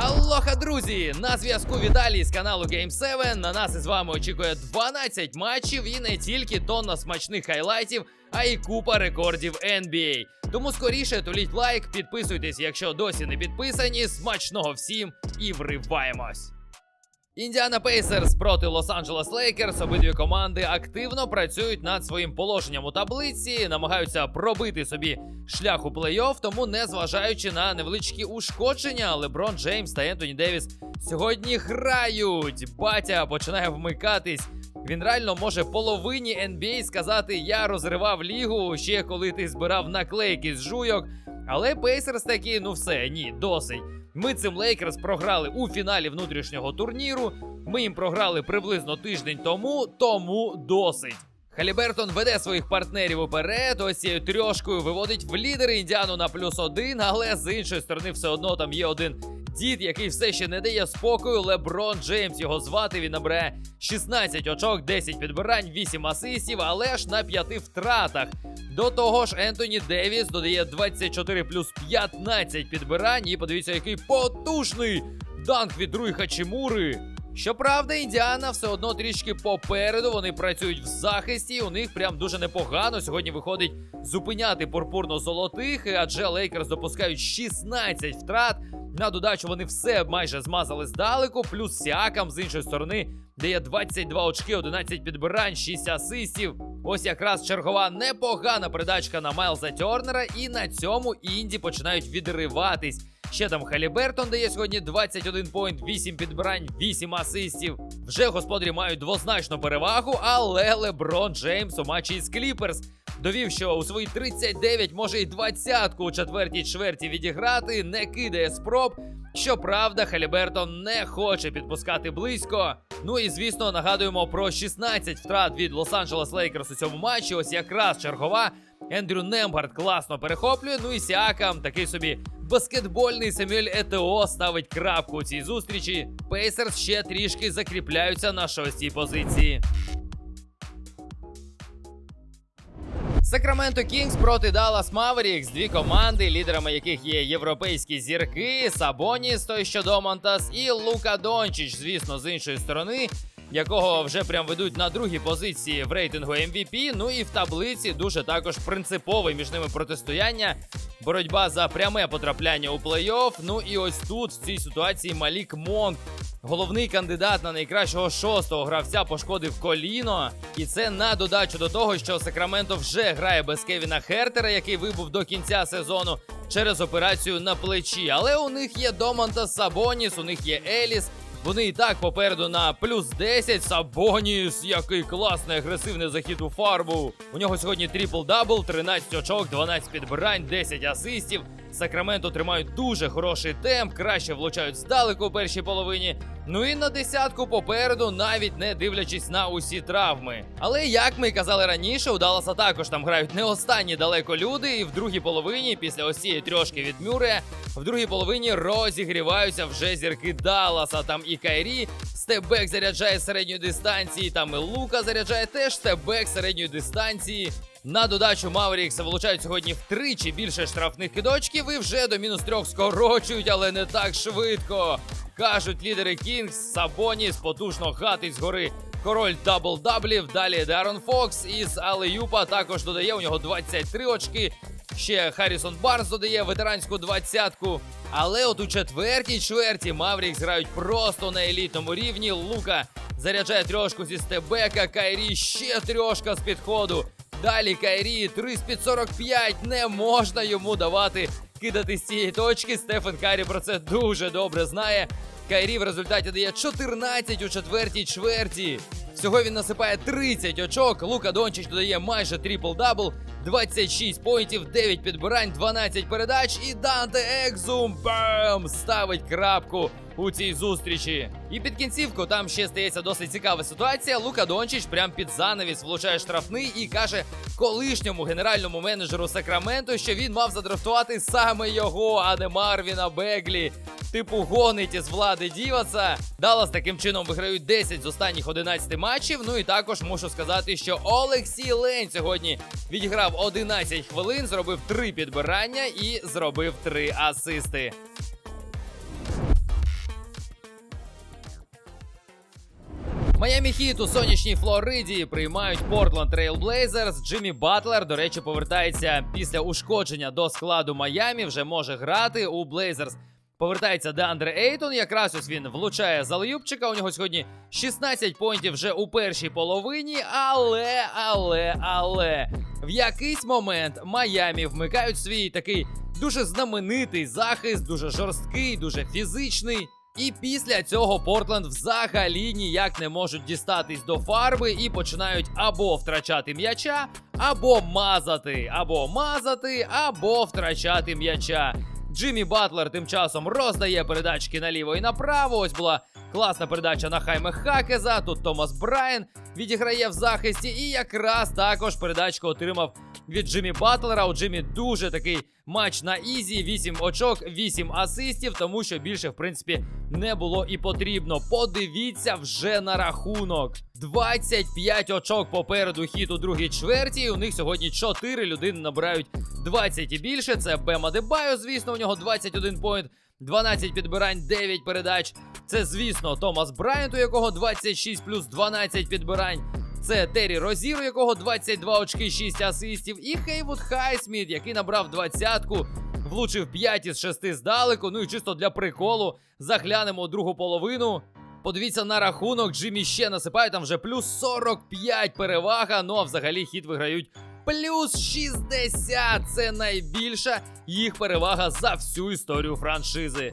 Алоха, друзі! На зв'язку Віталій з каналу Game7. На нас із вами очікує 12 матчів і не тільки тонна смачних хайлайтів, а й купа рекордів NBA. Тому скоріше туліть лайк, підписуйтесь, якщо досі не підписані. Смачного всім і вриваємось! Індіана Пейсерс проти Лос-Анджелес Лейкерс. Обидві команди активно працюють над своїм положенням у таблиці, намагаються пробити собі шлях у плей-офф, тому не зважаючи на невеличкі ушкодження, Леброн Джеймс та Ентоні Девіс сьогодні грають. Батя починає вмикатись. Він реально може половині NBA сказати: Я розривав лігу ще коли ти збирав наклейки з жуйок. Але Пейсерс такі, ну все, ні, досить. Ми цим Лейкерс програли у фіналі внутрішнього турніру. Ми їм програли приблизно тиждень тому, тому досить. Халібертон веде своїх партнерів уперед. Ось цією трьошкою виводить в лідери індіану на плюс один, але з іншої сторони, все одно там є один дід, який все ще не дає спокою. Леброн Джеймс його звати. Він набере 16 очок, 10 підбирань, 8 асистів, але ж на 5 втратах. До того ж, Ентоні Девіс додає 24 плюс 15 підбирань. І подивіться, який потужний данк від Руй Хачимури. Щоправда, Індіана все одно трішки попереду. Вони працюють в захисті. У них прям дуже непогано. Сьогодні виходить зупиняти пурпурно-золотих, адже Лейкерс допускають 16 втрат. На додачу вони все майже змазали здалеку. Плюс Сіакам з іншої сторони дає 22 очки, 11 підбирань, 6 асистів. Ось якраз чергова непогана передачка на Майлза Тернера, і на цьому інді починають відриватись. Ще там Халібертон дає сьогодні 21 поінт, 8 підбирань, 8 асистів. Вже господарі мають двозначну перевагу, але Леброн Джеймс у матчі із Кліперс довів, що у свої 39 може і двадцятку у четвертій чверті відіграти, не кидає спроб. Щоправда, Халібертон не хоче підпускати близько. Ну і звісно, нагадуємо про 16 втрат від Лос-Анджелес Лейкерс у цьому матчі. Ось якраз чергова. Ендрю Немгард класно перехоплює. Ну і Сіакам такий собі баскетбольний Семюель Етео ставить крапку у цій зустрічі. Пейсерс ще трішки закріпляються на шостій позиції. Сакраменто Кінгс проти Даллас Маверікс. Дві команди, лідерами яких є європейські зірки, Сабоніс, той що Домонтас, і Лука Дончич, звісно, з іншої сторони, якого вже прям ведуть на другій позиції в рейтингу MVP. Ну і в таблиці дуже також принципове між ними протистояння. Боротьба за пряме потрапляння у плей-офф. Ну і ось тут в цій ситуації Малік Монк. Головний кандидат на найкращого шостого гравця пошкодив коліно, і це на додачу до того, що Сакраменто вже грає без Кевіна Хертера, який вибув до кінця сезону через операцію на плечі. Але у них є Домантас Сабоніс, у них є Еліс. Вони і так попереду на плюс 10. Сабоніс, який класний агресивний захід у фарбу. У нього сьогодні трипл-дабл, 13 очок, 12 підбирань, 10 асистів. Сакраменто тримають дуже хороший темп, краще влучають здалеку у першій половині. Ну і на десятку попереду, навіть не дивлячись на усі травми. Але як ми казали раніше, у Далласа також там грають не останні далеко люди, і в другій половині, після ось цієї трьошки від Мюре, в другій половині розігріваються вже зірки Далласа. Там і Кайрі, степбек заряджає з середньої дистанції, там і Лука заряджає теж степбек з середньої дистанції. На додачу Маверікса вилучають сьогодні втричі більше штрафних кидочків і вже до мінус трьох скорочують, але не так швидко. Кажуть лідери Кінгс, Сабоніс потужно гатить згори. Король дабл-даблів. Далі Дарон Фокс із Алеюпа також додає у нього 23 очки. Ще Харрісон Барнс додає ветеранську двадцятку. Але от у четвертій чверті Маврікс грають просто на елітному рівні. Лука заряджає трьошку зі стебека. Кайрі ще трьошка з підходу. Далі Кайрі 3 з під 45. Не можна йому давати кидати з цієї точки. Стефан Карі про це дуже добре знає. Кайрі в результаті дає 14 у четвертій чверті. Всього він насипає 30 очок. Лука Дончич додає майже трипл-дабл, 26 поінтів, 9 підбирань, 12 передач. І Данте Екзум бам! ставить крапку у цій зустрічі. І під кінцівку там ще стається досить цікава ситуація. Лука Дончич прям під занавіс влучає штрафний і каже колишньому генеральному менеджеру Сакраменто, що він мав задрафтувати саме його, а не Марвіна Беглі типу гонить із влади Діваса. Даллас таким чином виграють 10 з останніх 11 матчів. Ну і також мушу сказати, що Олексій Лень сьогодні відіграв 11 хвилин, зробив 3 підбирання і зробив 3 асисти. Майамі Хіт у сонячній Флориді приймають Портленд Трейлблейзерс. Джиммі Батлер, до речі, повертається після ушкодження до складу Майамі. Вже може грати у Блейзерс. Повертається Деандре Ейтон. Якраз ось він влучає за залюбчика. У нього сьогодні 16 поінтів вже у першій половині. Але, але, але в якийсь момент Майамі вмикають свій такий дуже знаменитий захист, дуже жорсткий, дуже фізичний. І після цього Портленд взагалі ніяк не можуть дістатись до фарби і починають або втрачати м'яча, або мазати, або мазати, або втрачати м'яча. Джиммі Батлер тим часом роздає передачки наліво і направо. Ось була класна передача на Хайме Хакеза. Тут Томас Брайан відіграє в захисті. І якраз також передачку отримав від Джиммі Батлера. У Джиммі дуже такий матч на ізі. 8 очок, 8 асистів, тому що більше, в принципі, не було і потрібно. Подивіться вже на рахунок. 25 очок попереду хід у другій чверті. І у них сьогодні 4 людини набирають 20 і більше. Це Бема Дебайо, звісно, у нього 21 поінт. 12 підбирань, 9 передач. Це, звісно, Томас Брайант, у якого 26 плюс 12 підбирань. Це Террі Розір, у якого 22 очки, 6 асистів. І Хейвуд Хайсміт, який набрав двадцятку, влучив 5 із 6 здалеку. Ну і чисто для приколу заглянемо другу половину. Подивіться на рахунок. Джиммі ще насипає там вже плюс 45 перевага. Ну а взагалі хід виграють плюс 60. Це найбільша їх перевага за всю історію франшизи.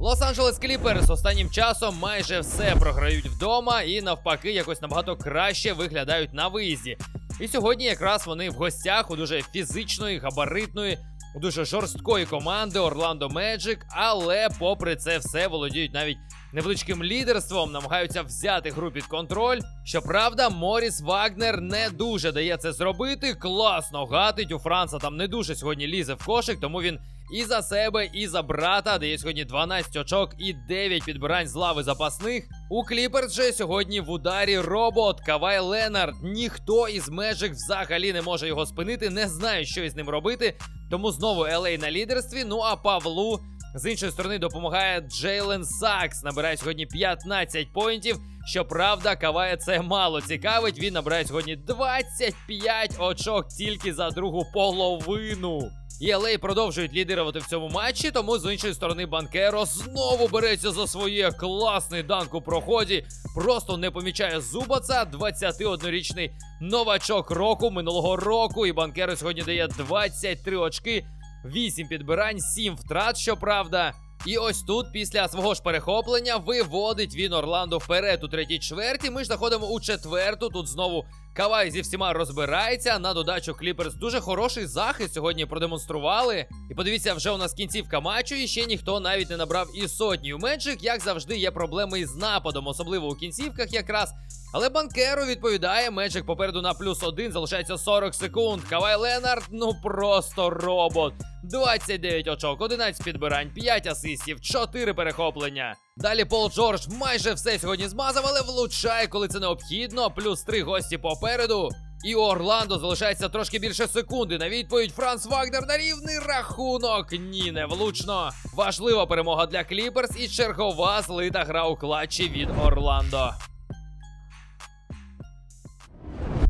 Лос-Анджелес Кліперс останнім часом майже все програють вдома і навпаки якось набагато краще виглядають на виїзді. І сьогодні якраз вони в гостях у дуже фізичної, габаритної, у дуже жорсткої команди Орландо Меджик, але попри це все володіють навіть невеличким лідерством, намагаються взяти гру під контроль. Щоправда, Моріс Вагнер не дуже дає це зробити. Класно гатить. У Франца там не дуже сьогодні лізе в кошик, тому він і за себе, і за брата дає сьогодні 12 очок і 9 підбирань з лави запасних. У Кліперс же сьогодні в ударі робот Кавай Ленард. Ніхто із межик взагалі не може його спинити, не знає, що із ним робити. Тому знову Елей на лідерстві. Ну а Павлу з іншої сторони допомагає Джейлен Сакс. Набирає сьогодні 15 поінтів. Щоправда, Кавая це мало цікавить. Він набирає сьогодні 25 очок тільки за другу половину. LA продовжують лідирувати в цьому матчі, тому з іншої сторони Банкеро знову береться за своє класний данк у проході. Просто не помічає Зубаца, 21-річний новачок року минулого року. І Банкеро сьогодні дає 23 очки, 8 підбирань, 7 втрат, щоправда. І ось тут, після свого ж перехоплення, виводить він Орландо вперед у третій чверті. Ми ж заходимо у четверту. Тут знову Кавай зі всіма розбирається. На додачу Кліперс дуже хороший захист сьогодні продемонстрували. І подивіться, вже у нас кінцівка матчу, і ще ніхто навіть не набрав і сотні. У Меджик, як завжди, є проблеми із нападом, особливо у кінцівках якраз. Але Банкеро відповідає. Меджик попереду на плюс один. Залишається 40 секунд. Кавай Ленард, ну просто робот. 29 очок, 11 підбирань, 5 асистів, 4 перехоплення. Далі Пол Джордж майже все сьогодні змазав, але влучає, коли це необхідно. Плюс 3 гості попереду. І у Орландо залишається трошки більше секунди. На відповідь Франц Вагнер на рівний рахунок. Ні, не влучно. Важлива перемога для Кліперс і чергова злита гра у клатчі від Орландо.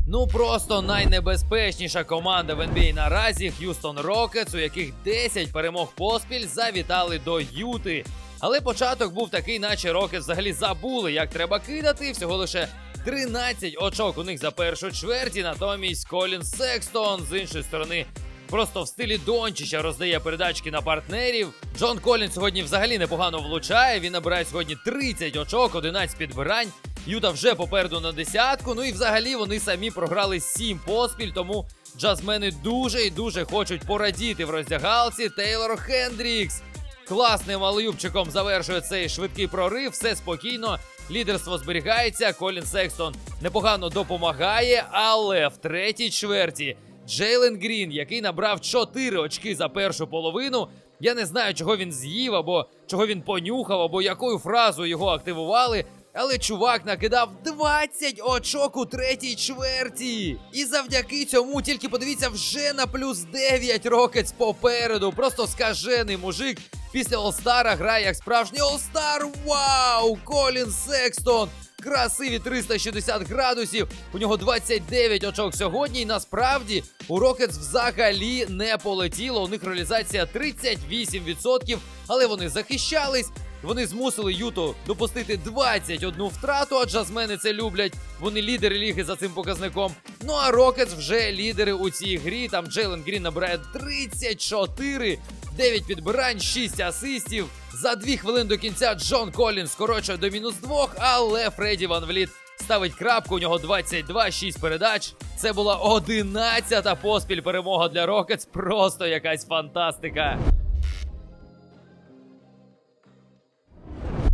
Ну просто найнебезпечніша команда в NBA наразі Х'юстон Рокетс, у яких 10 перемог поспіль завітали до Юти. Але початок був такий, наче Рокетс взагалі забули, як треба кидати. Всього лише 13 очок у них за першу чверті. Натомість Колін Секстон з іншої сторони. Просто в стилі Дончича роздає передачки на партнерів. Джон Колін сьогодні взагалі непогано влучає. Він набирає сьогодні 30 очок, 11 підбирань. Юта вже попереду на десятку. Ну і взагалі вони самі програли 7 поспіль, тому джазмени дуже і дуже хочуть порадіти в роздягалці Тейлор Хендрікс. Класним алеюбчиком завершує цей швидкий прорив. Все спокійно. Лідерство зберігається. Колін Секстон непогано допомагає, але в третій чверті Джейлен Грін, який набрав 4 очки за першу половину. Я не знаю, чого він з'їв, або чого він понюхав, або якою фразою його активували. Але чувак накидав 20 очок у третій чверті. І завдяки цьому, тільки подивіться, вже на плюс 9 рокетс попереду. Просто скажений мужик. Після Олстара грає як справжній Олстар. Вау! Колін Секстон! Красиві 360 градусів. У нього 29 очок сьогодні. І насправді у Рокетс взагалі не полетіло. У них реалізація 38%, але вони захищались. Вони змусили Юту допустити 21 втрату, а джазмени це люблять. Вони лідери ліги за цим показником. Ну а Рокетс вже лідери у цій грі. Там Джейлен Грін набирає 34, 9 підбирань, 6 асистів. За 2 хвилини до кінця Джон Колін скорочує до мінус 2, але Фредді Ван Вліт ставить крапку. У нього 22, 6 передач. Це була 11-та поспіль перемога для Рокетс. Просто якась фантастика.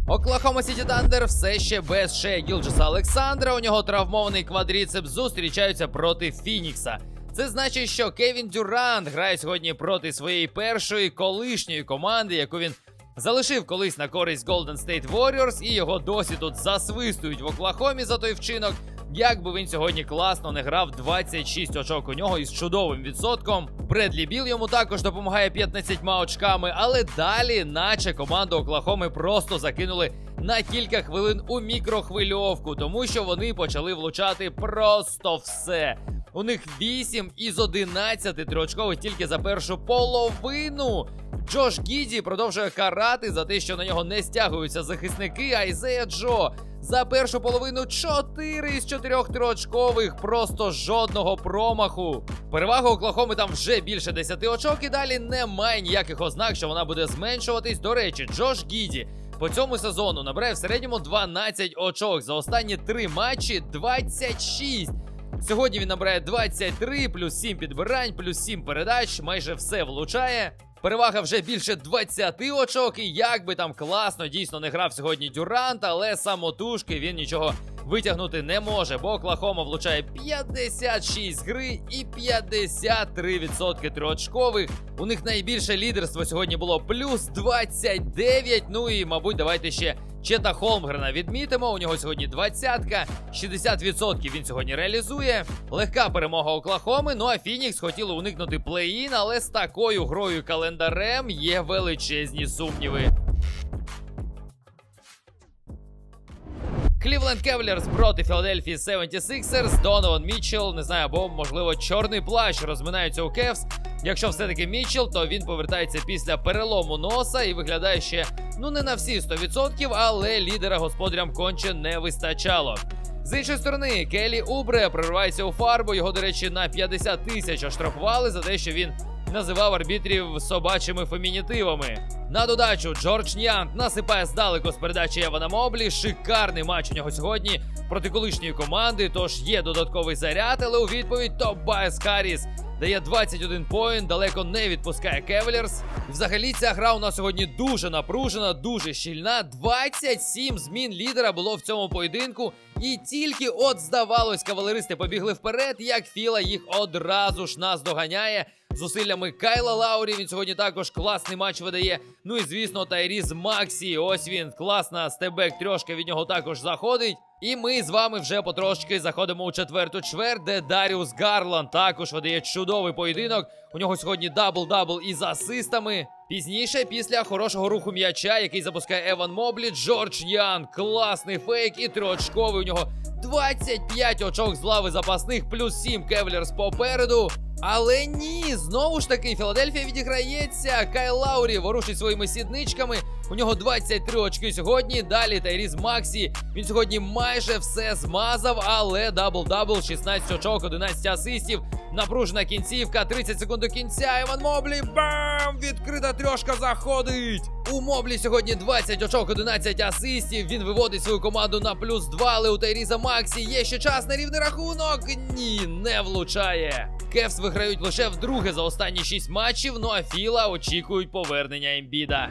Оклахома Сіті Тандер все ще без Шея Гілджеса Олександра. У нього травмований квадріцепс зустрічаються проти Фінікса. Це значить, що Кевін Дюрант грає сьогодні проти своєї першої колишньої команди, яку він залишив колись на користь Golden State Warriors, і його досі тут засвистують в Оклахомі за той вчинок. Як би він сьогодні класно не грав 26 очок у нього із чудовим відсотком. Бредлі Біл йому також допомагає 15 очками, але далі, наче команду Оклахоми просто закинули на кілька хвилин у мікрохвильовку, тому що вони почали влучати просто все. У них 8 із 11 триочкових тільки за першу половину. Джош Гіді продовжує карати за те, що на нього не стягуються захисники. Айзея Джо за першу половину 4 із 4 триочкових, просто жодного промаху. Перевага Оклахоми там вже більше 10 очок, і далі немає ніяких ознак, що вона буде зменшуватись. До речі, Джош Гіді по цьому сезону набирає в середньому 12 очок. За останні три матчі 26. Сьогодні він набирає 23, плюс 7 підбирань, плюс 7 передач, майже все влучає. Перевага вже більше 20 очок, і як би там класно дійсно не грав сьогодні Дюрант, але самотужки він нічого витягнути не може, бо Оклахома влучає 56 гри і 53% триочкових. У них найбільше лідерство сьогодні було плюс 29. Ну і, мабуть, давайте ще Чета Холмгрена відмітимо. У нього сьогодні двадцятка, 60% він сьогодні реалізує. Легка перемога Оклахоми. Ну а Фінікс хотіли уникнути плей-ін, але з такою грою календарем є величезні сумніви. Клівленд Кевлерс проти Філадельфії 76ers. Донован Мітчелл, не знаю, або, можливо, чорний плащ розминаються у Кевс. Якщо все-таки Мітчелл, то він повертається після перелому носа і виглядає ще ну не на всі 100%, але лідера господарям конче не вистачало. З іншої сторони, Келі Убре проривається у фарбу. Його, до речі, на 50 тисяч оштрафували за те, що він називав арбітрів собачими фемінітивами. На додачу Джордж Нянт насипає здалеку з передачі Евана Моблі. Шикарний матч у нього сьогодні проти колишньої команди. Тож є додатковий заряд, але у відповідь Тобайс Харріс дає 21 поінт, далеко не відпускає Кевелерс. Взагалі, ця гра у нас сьогодні дуже напружена, дуже щільна. 27 змін лідера було в цьому поєдинку. І тільки от здавалось, кавалеристи побігли вперед, як Філа їх одразу ж нас доганяє. Зусиллями Кайла Лаурі він сьогодні також класний матч видає. Ну і звісно, Тайріз Максі. Ось він класна стебек трьошка від нього також заходить. І ми з вами вже потрошки заходимо у четверту чверть, де Даріус Гарланд також видає чудовий поєдинок. У нього сьогодні дабл-дабл із асистами. Пізніше, після хорошого руху м'яча, який запускає Еван Моблі, Джордж Ян, класний фейк і триочковий у нього 25 очок з лави запасних, плюс 7 Кевлерс попереду. Але ні, знову ж таки, Філадельфія відіграється. Кайл Лаурі ворушить своїми сідничками. У нього 23 очки сьогодні. Далі Тайріз Максі. Він сьогодні майже все змазав, але дабл-дабл, 16 очок, 11 асистів. Напружена кінцівка, 30 секунд до кінця. Іван Моблі. Бам! Відкрита трьошка заходить. У Моблі сьогодні 20 очок, 11 асистів. Він виводить свою команду на плюс 2, але у Тайріза Максі є ще час на рівний рахунок. Ні, не влучає. Кевс виграють лише вдруге за останні 6 матчів. Ну а Філа очікують повернення Ембіда.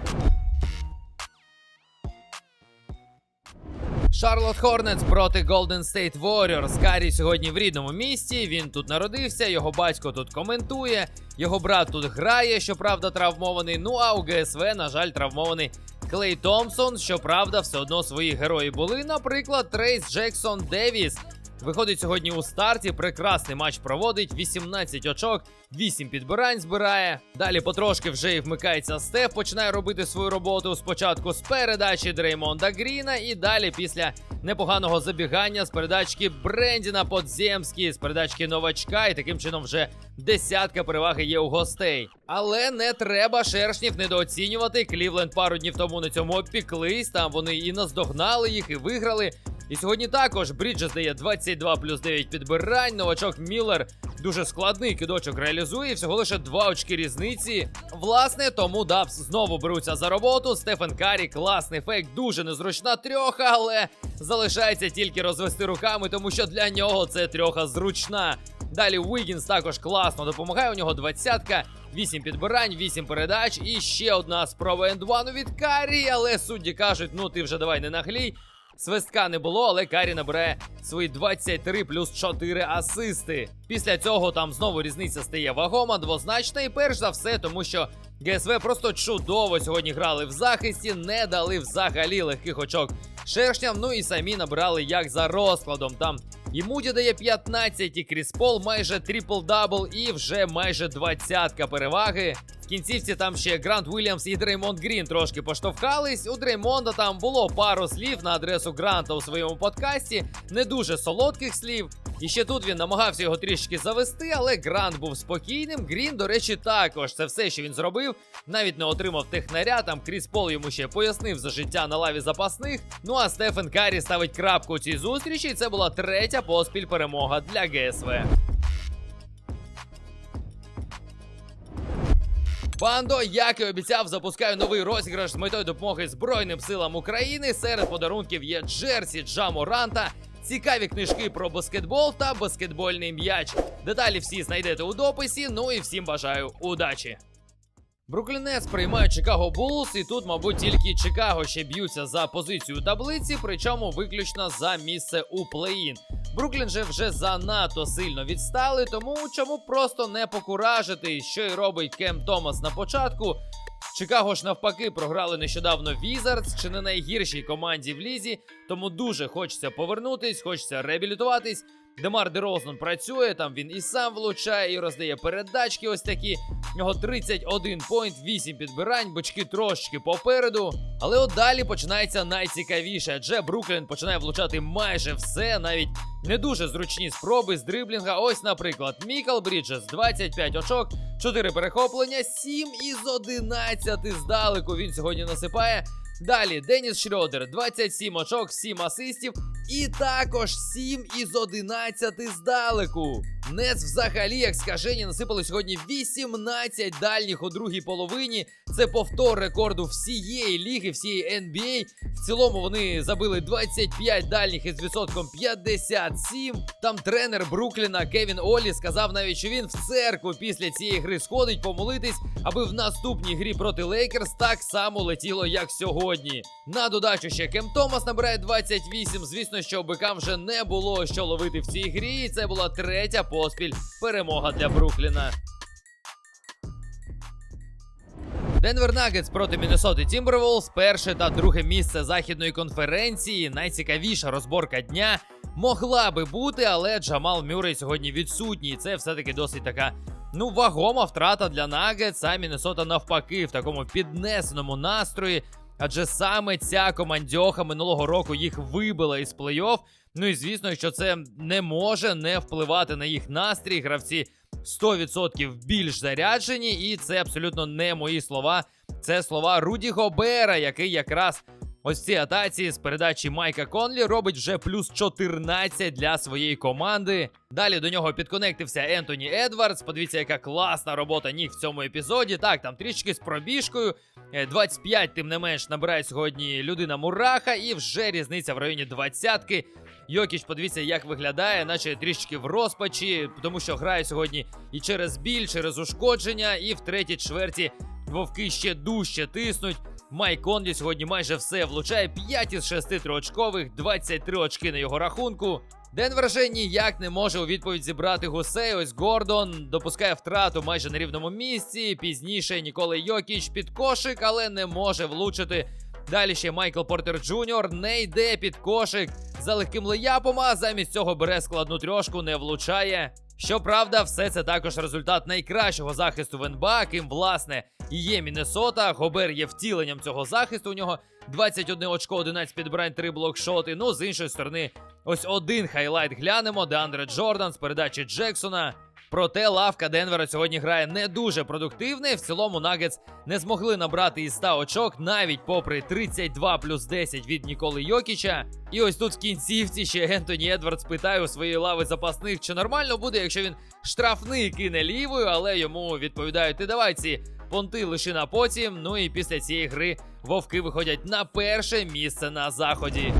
Шарлот Хорнетс проти Golden State Warriors. Карі сьогодні в рідному місті. Він тут народився, його батько тут коментує, його брат тут грає, щоправда, травмований. Ну а у ГСВ, на жаль, травмований Клей Томпсон. Щоправда, все одно свої герої були. Наприклад, Трейс Джексон Девіс. Виходить сьогодні у старті. Прекрасний матч проводить. 18 очок, 8 підбирань збирає. Далі потрошки вже і вмикається Стеф, починає робити свою роботу. Спочатку з передачі Дреймонда Гріна, і далі після непоганого забігання з передачки Брендіна Подземський, з передачки новачка, і таким чином вже десятка переваги є у гостей. Але не треба шершнів недооцінювати. Клівленд пару днів тому на цьому опіклись. Там вони і наздогнали їх, і виграли. І сьогодні також Бріджес дає 22 плюс 9 підбирань. Новачок Міллер дуже складний кидочок реалізує. Всього лише 2 очки різниці. Власне, тому Дабс знову беруться за роботу. Стефен Карі, класний фейк, дуже незручна трьоха, але залишається тільки розвести руками, тому що для нього це трьоха зручна. Далі Уігінс також класно допомагає. У нього двадцятка, 8 підбирань, 8 передач і ще одна спроба ендвану від Карі. Але судді кажуть, ну ти вже давай не наглій. Свистка не було, але Карі набирає свої 23 плюс 4 асисти. Після цього там знову різниця стає вагома, двозначна, і перш за все, тому що ГСВ просто чудово сьогодні грали в захисті, не дали взагалі легких очок шершням. Ну і самі набирали як за розкладом. Там і Муді дає 15, і Кріс Пол майже трипл-дабл, і вже майже двадцятка переваги. Кінцівці там ще Грант Уільямс і Дреймонд Грін трошки поштовхались. У Дреймонда там було пару слів на адресу Гранта у своєму подкасті, не дуже солодких слів. І ще тут він намагався його трішки завести, але Грант був спокійним. Грін, до речі, також це все, що він зробив. Навіть не отримав технаря. Там Кріс Пол йому ще пояснив за життя на лаві запасних. Ну а Стефен Карі ставить крапку у цій зустрічі. І це була третя поспіль перемога для ГСВ. Бандо, як і обіцяв, запускаю новий розіграш з метою допомоги Збройним силам України. Серед подарунків є Джерсі Джаморанта, цікаві книжки про баскетбол та баскетбольний м'яч. Деталі всі знайдете у дописі. Ну і всім бажаю удачі. Бруклінець приймають Чикаго Булс, і тут, мабуть, тільки Чикаго ще б'ються за позицію таблиці, причому виключно за місце у плей-ін. Бруклін же вже занадто сильно відстали, тому чому просто не покуражити, що й робить Кем Томас на початку. Чикаго ж навпаки програли нещодавно Візардс, чи не найгіршій команді в лізі, тому дуже хочеться повернутись, хочеться реабілітуватись. Демар Дерозен працює, там він і сам влучає, і роздає передачки. Ось такі. У нього 31 поінт, 8 підбирань, бочки трошечки попереду. Але от далі починається найцікавіше, адже Бруклін починає влучати майже все, навіть не дуже зручні спроби з дриблінга. Ось, наприклад, Мікал Бріджес, 25 очок, 4 перехоплення, 7 із 11 здалеку він сьогодні насипає. Далі Деніс Шрёдер, 27 очок, 7 асистів. І також 7 із 11 здалеку. Нец взагалі, як скажені, насипали сьогодні 18 дальніх у другій половині. Це повтор рекорду всієї ліги, всієї NBA. В цілому вони забили 25 дальніх із відсотком 57. Там тренер Брукліна Кевін Олі сказав навіть, що він в церкву після цієї гри сходить помолитись, аби в наступній грі проти Лейкерс так само летіло, як сьогодні. На додачу ще Кем Томас набирає 28. Звісно, що бикам вже не було що ловити в цій грі. І це була третя поспіль перемога для Брукліна. Денвер Нагетс проти Міннесоти Тімберволс. Перше та друге місце західної конференції. Найцікавіша розборка дня могла би бути, але Джамал Мюррей сьогодні відсутній. Це все-таки досить така. Ну, вагома втрата для Нагетс, а Міннесота навпаки в такому піднесеному настрої. Адже саме ця командьоха минулого року їх вибила із плей-офф. Ну і звісно, що це не може не впливати на їх настрій. Гравці 100% більш заряджені, і це абсолютно не мої слова. Це слова Руді Гобера, який якраз ось в цій атаці з передачі Майка Конлі робить вже плюс 14 для своєї команди. Далі до нього підконектився Ентоні Едвардс. Подивіться, яка класна робота ніг в цьому епізоді. Так, там трішки з пробіжкою. Е, 25, тим не менш, набирає сьогодні людина Мураха, і вже різниця в районі 20-ки. Йокіч, подивіться, як виглядає, наче трішки в розпачі, тому що грає сьогодні і через біль, через ушкодження, і в третій чверті вовки ще дужче тиснуть. Майк Конлі сьогодні майже все влучає 5 із 6 триочкових, 23 очки на його рахунку. Денвер же ніяк не може у відповідь зібрати гусей. Ось Гордон допускає втрату майже на рівному місці. Пізніше Ніколи Йокіч під кошик, але не може влучити. Далі ще Майкл Портер Джуніор не йде під кошик за легким леяпом, а замість цього бере складну трьошку, не влучає. Щоправда, все це також результат найкращого захисту в НБА, ким власне і є Міннесота. Гобер є втіленням цього захисту. У нього 21 очко, 11 підбирань, 3 блокшоти. Ну, з іншої сторони, ось один хайлайт глянемо, де Андре Джордан з передачі Джексона. Проте лавка Денвера сьогодні грає не дуже продуктивно. В цілому Нагетс не змогли набрати із 100 очок, навіть попри 32 плюс 10 від Ніколи Йокіча. І ось тут в кінцівці ще Ентоні Едвардс питає у своєї лави запасних, чи нормально буде, якщо він штрафний кине лівою, але йому відповідають: ти давай ці понти лиши на потім. Ну і після цієї гри вовки виходять на перше місце на заході.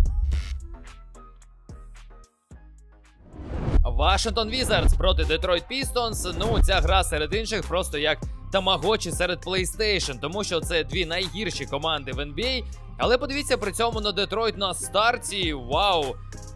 Вашингтон Візардс проти Детройт Пістонс. Ну, ця гра серед інших просто як тамагочі серед PlayStation, тому що це дві найгірші команди в NBA. Але подивіться при цьому на Детройт на старті. Вау!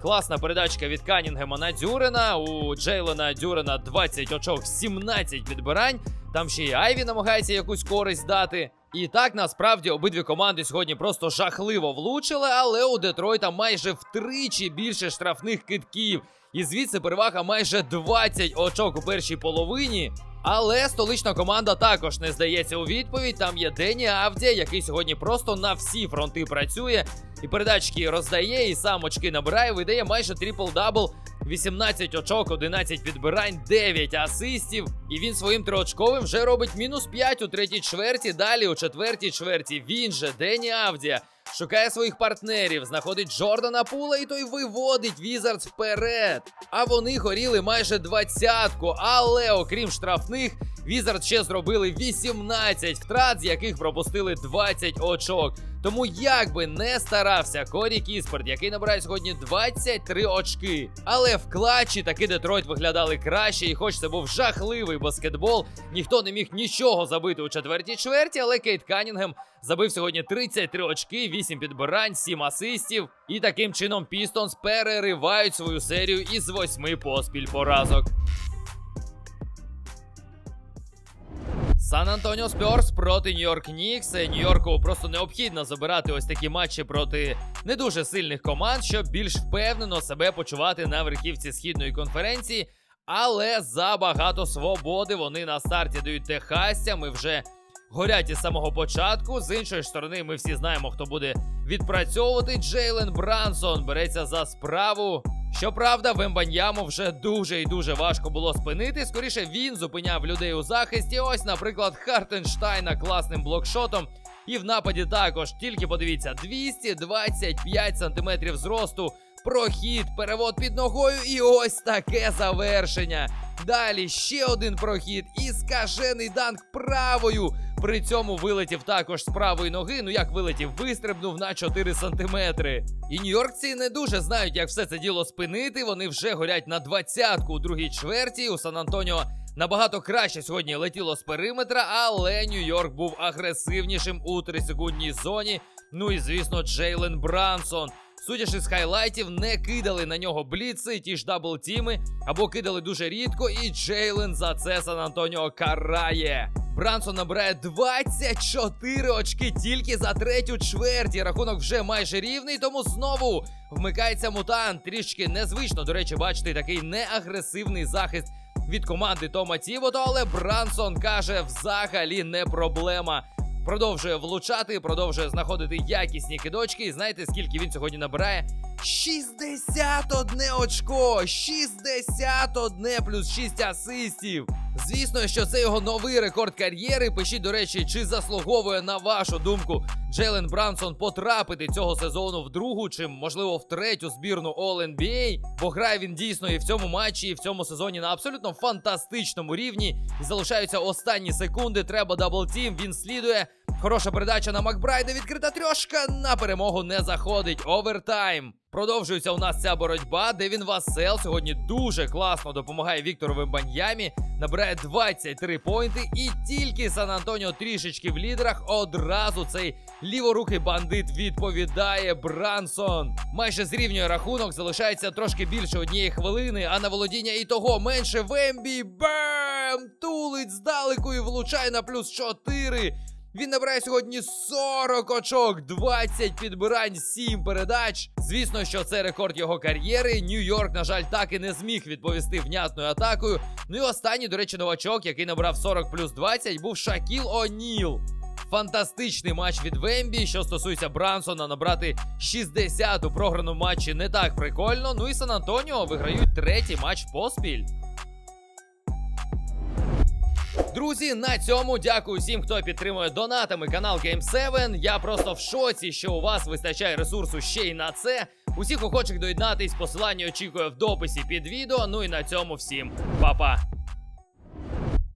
Класна передачка від Канінгема на Дюрена. У Джейлена Дюрена 20 очок, 17 підбирань. Там ще й Айві намагається якусь користь дати. І так насправді обидві команди сьогодні просто жахливо влучили, але у Детройта майже втричі більше штрафних китків. І звідси перевага майже 20 очок у першій половині. Але столична команда також не здається у відповідь. Там є Дені Авдія, який сьогодні просто на всі фронти працює. І передачки роздає, і сам очки набирає, видає майже трипл-дабл. 18 очок, 11 підбирань, 9 асистів. І він своїм триочковим вже робить мінус 5 у третій чверті. Далі у четвертій чверті він же Дені Авдія. Шукає своїх партнерів, знаходить Джордана Пула, і той виводить Візардс вперед. А вони горіли майже двадцятку. Але окрім штрафних, Візард ще зробили 18 втрат, з яких пропустили 20 очок. Тому як би не старався Корі Кіспорт, який набирає сьогодні 23 очки. Але в клатчі таки Детройт виглядали краще, і хоч це був жахливий баскетбол, ніхто не міг нічого забити у четвертій чверті, але Кейт Канінгем забив сьогодні 33 очки, 8 підбирань, 7 асистів. І таким чином Пістонс переривають свою серію із 8 поспіль поразок. Сан Антоніо Спьорс проти Нью-Йорк Нікс. Нью-Йорку просто необхідно забирати ось такі матчі проти не дуже сильних команд, щоб більш впевнено себе почувати на верхівці східної конференції. Але забагато свободи вони на старті дають Техасцям і вже горять із самого початку. З іншої сторони, ми всі знаємо, хто буде відпрацьовувати. Джейлен Брансон береться за справу. Щоправда, Вембаньяму вже дуже і дуже важко було спинити. Скоріше він зупиняв людей у захисті. Ось, наприклад, Хартенштайна класним блокшотом. І в нападі також. Тільки подивіться, 225 сантиметрів зросту. Прохід, перевод під ногою, і ось таке завершення. Далі ще один прохід і скажений данк правою. При цьому вилетів також з правої ноги. Ну як вилетів, вистрибнув на 4 сантиметри. І нью-йоркці не дуже знають, як все це діло спинити. Вони вже горять на двадцятку у другій чверті. У Сан-Антоніо набагато краще сьогодні летіло з периметра, але Нью-Йорк був агресивнішим у 3-секундній зоні. Ну і звісно, Джейлен Брансон. Судячи з хайлайтів, не кидали на нього бліци, ті ж даблтіми, або кидали дуже рідко, і Джейлен за це Сан Антоніо карає. Брансон набирає 24 очки тільки за третю чверть. Рахунок вже майже рівний, тому знову вмикається мутант. Трішки незвично, до речі, бачити такий неагресивний захист від команди Тома Тівото, але Брансон каже, взагалі не проблема. Продовжує влучати, продовжує знаходити якісні кидочки. І знаєте, скільки він сьогодні набирає? 61 очко! 61 плюс 6 асистів. Звісно, що це його новий рекорд кар'єри. Пишіть, до речі, чи заслуговує на вашу думку Джейлен Брансон потрапити цього сезону в другу, чи можливо в третю збірну All-NBA. Бо грає він дійсно і в цьому матчі, і в цьому сезоні на абсолютно фантастичному рівні. І залишаються останні секунди. Треба даблтім. Він слідує. Хороша передача на Макбрайда. Відкрита трьошка на перемогу не заходить. Овертайм. Продовжується у нас ця боротьба. Девін Васел сьогодні дуже класно допомагає Віктору Вембаньямі. Набирає 23 поінти. І тільки Сан Антоніо трішечки в лідерах. Одразу цей ліворукий бандит відповідає Брансон. Майже зрівнює рахунок. Залишається трошки більше однієї хвилини. А на володіння і того менше Вембі. Бем! Тулить здалеку і влучає на плюс 4. Він набирає сьогодні 40 очок, 20 підбирань, 7 передач. Звісно, що це рекорд його кар'єри. Нью-Йорк, на жаль, так і не зміг відповісти внятною атакою. Ну і останній, до речі, новачок, який набрав 40 плюс 20, був Шакіл О'Ніл. Фантастичний матч від Вембі. Що стосується Брансона, набрати 60 у програному матчі не так прикольно. Ну і Сан Антоніо виграють третій матч поспіль. Друзі, на цьому дякую всім, хто підтримує донатами канал Game 7. Я просто в шоці, що у вас вистачає ресурсу ще й на це. Усіх охочих доєднатись, посилання очікує в дописі під відео. Ну і на цьому всім па-па.